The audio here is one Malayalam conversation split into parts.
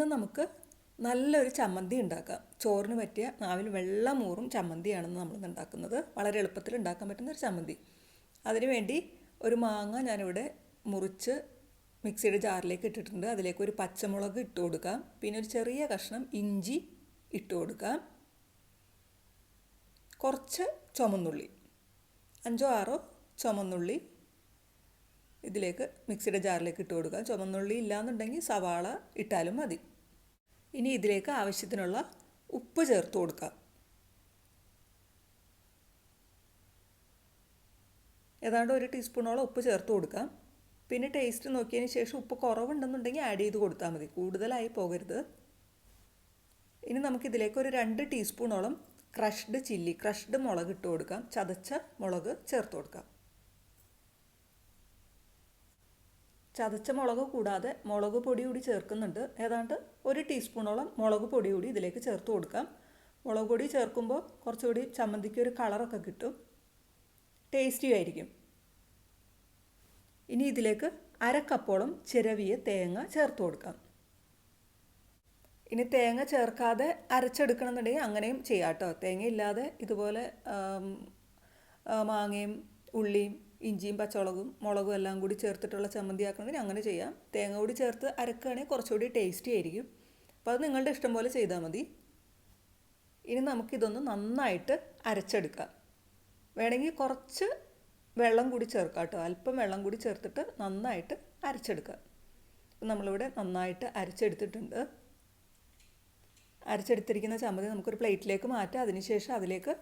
ഇന്ന് നമുക്ക് നല്ലൊരു ചമ്മന്തി ഉണ്ടാക്കാം. ചോറിന് പറ്റിയ നാവിൽ വെള്ളമൂറും ചമ്മന്തിയാണെന്ന് നമ്മൾ ഉണ്ടാക്കുന്നത്. വളരെ എളുപ്പത്തിൽ ഉണ്ടാക്കാൻ പറ്റുന്ന ഒരു ചമ്മന്തി. അതിനുവേണ്ടി ഒരു മാങ്ങ ഞാനിവിടെ മുറിച്ച് മിക്സിയുടെ ജാറിലേക്ക് ഇട്ടിട്ടുണ്ട്. അതിലേക്ക് ഒരു പച്ചമുളക് ഇട്ട് കൊടുക്കാം. പിന്നെ ഒരു ചെറിയ കഷ്ണം ഇഞ്ചി ഇട്ട് കൊടുക്കാം. കുറച്ച് ചുമന്നുള്ളി. അഞ്ചോ ആറോ ചുമന്നുള്ളി ഇതിലേക്ക് മിക്സിയുടെ ജാറിലേക്ക് ഇട്ട് കൊടുക്കാം. ചുമന്നുള്ളി ഇല്ലാന്നുണ്ടെങ്കിൽ സവാള ഇട്ടാലും മതി. ഇനി ഇതിലേക്ക് ആവശ്യത്തിനുള്ള ഉപ്പ് ചേർത്ത് കൊടുക്കുക ഏതാണ്ട് ഒരു ടീസ്പൂണോളം ഉപ്പ് ചേർത്ത് കൊടുക്കാം. പിന്നെ ടേസ്റ്റ് നോക്കിയതിന് ശേഷം ഉപ്പ് കുറവുണ്ടെന്നുണ്ടെങ്കിൽ ആഡ് ചെയ്ത് കൊടുത്താൽ മതി. കൂടുതലായി പോകരുത്. ഇനി നമുക്കിതിലേക്ക് ഒരു രണ്ട് ടീസ്പൂണോളം ക്രഷ്ഡ് ചില്ലി ക്രഷ്ഡ് മുളക് ഇട്ട് കൊടുക്കാം. ചതച്ച മുളക് ചേർത്ത് കൊടുക്കാം. ചതച്ച മുളക് കൂടാതെ മുളക് പൊടി കൂടി ചേർക്കുന്നുണ്ട്. ഏതാണ്ട് ഒരു ടീസ്പൂണോളം മുളക് പൊടി കൂടി ഇതിലേക്ക് ചേർത്ത് കൊടുക്കാം. മുളക് പൊടി ചേർക്കുമ്പോൾ കുറച്ചുകൂടി ചമ്മന്തിക്ക് ഒരു കളറൊക്കെ കിട്ടും. ടേസ്റ്റി ആയിരിക്കും. ഇനി ഇതിലേക്ക് അരക്കപ്പോളം ചിരവിയ തേങ്ങ ചേർത്ത് കൊടുക്കാം. ഇനി തേങ്ങ ചേർക്കാതെ അരച്ചെടുക്കണമെന്നുണ്ടെങ്കിൽ അങ്ങനെയും ചെയ്യാം കേട്ടോ. തേങ്ങ ഇല്ലാതെ ഇതുപോലെ മാങ്ങയും ഉള്ളിയും ഇഞ്ചിയും പച്ചമുളകും മുളകും എല്ലാം കൂടി ചേർത്തിട്ടുള്ള ചമ്മന്തി ആക്കണമെങ്കിൽ അങ്ങനെ ചെയ്യാം. തേങ്ങ കൂടി ചേർത്ത് അരക്കുകയാണെങ്കിൽ കുറച്ചുകൂടി ടേസ്റ്റി ആയിരിക്കും. അപ്പോൾ അത് നിങ്ങളുടെ ഇഷ്ടം പോലെ ചെയ്താൽ മതി. ഇനി നമുക്കിതൊന്ന് നന്നായിട്ട് അരച്ചെടുക്കാം. വേണമെങ്കിൽ കുറച്ച് വെള്ളം കൂടി ചേർക്കാം കേട്ടോ. അല്പം വെള്ളം കൂടി ചേർത്തിട്ട് നന്നായിട്ട് അരച്ചെടുക്കുക നമ്മളിവിടെ നന്നായിട്ട് അരച്ചെടുത്തിട്ടുണ്ട്. അരച്ചെടുത്തിരിക്കുന്ന ചമ്മന്തി നമുക്കൊരു പ്ലേറ്റിലേക്ക് മാറ്റാം. അതിനുശേഷം അതിലേക്ക്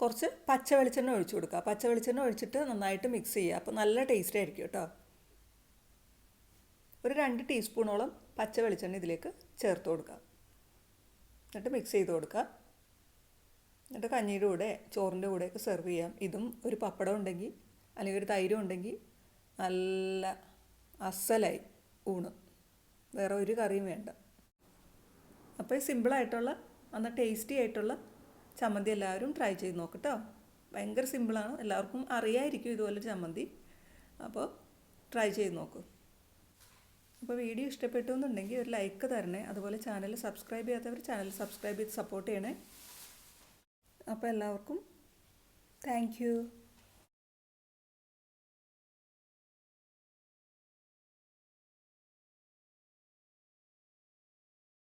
കുറച്ച് പച്ച വെളിച്ചെണ്ണ ഒഴിച്ചു കൊടുക്കുക. പച്ച വെളിച്ചെണ്ണ ഒഴിച്ചിട്ട് നന്നായിട്ട് മിക്സ് ചെയ്യുക. അപ്പോൾ നല്ല ടേസ്റ്റ് ആയിരിക്കും കേട്ടോ. ഒരു രണ്ട് ടീസ്പൂണോളം പച്ച വെളിച്ചെണ്ണ ഇതിലേക്ക് ചേർത്ത് കൊടുക്കുക. എന്നിട്ട് മിക്സ് ചെയ്ത് കൊടുക്കുക. എന്നിട്ട് കഞ്ഞിയുടെ കൂടെ ചോറിന്റെ കൂടെയൊക്കെ സെർവ് ചെയ്യാം. ഇതും ഒരു പപ്പടം ഉണ്ടെങ്കിൽ അല്ലെങ്കിൽ ഒരു തൈരും ഉണ്ടെങ്കിൽ നല്ല അസലായി ഊണ്. വേറെ ഒരു കറിയും വേണ്ട. അപ്പോൾ സിമ്പിളായിട്ടുള്ള എന്നാൽ ടേസ്റ്റി ആയിട്ടുള്ള ചമ്മന്തി എല്ലാവരും ട്രൈ ചെയ്ത് നോക്കട്ടോ. ഭയങ്കര സിമ്പിളാണ് എല്ലാവർക്കും അറിയായിരിക്കും ഇതുപോലെ ചമ്മന്തി. അപ്പോൾ ട്രൈ ചെയ്ത് നോക്കൂ. അപ്പോൾ വീഡിയോ ഇഷ്ടപ്പെട്ടു എന്നുണ്ടെങ്കിൽ ഒരു ലൈക്ക് തരണേ. അതുപോലെ ചാനൽ സബ്സ്ക്രൈബ് ചെയ്യാത്തവർ ചാനൽ സബ്സ്ക്രൈബ് ചെയ്ത് സപ്പോർട്ട് ചെയ്യണേ. അപ്പോൾ എല്ലാവർക്കും താങ്ക്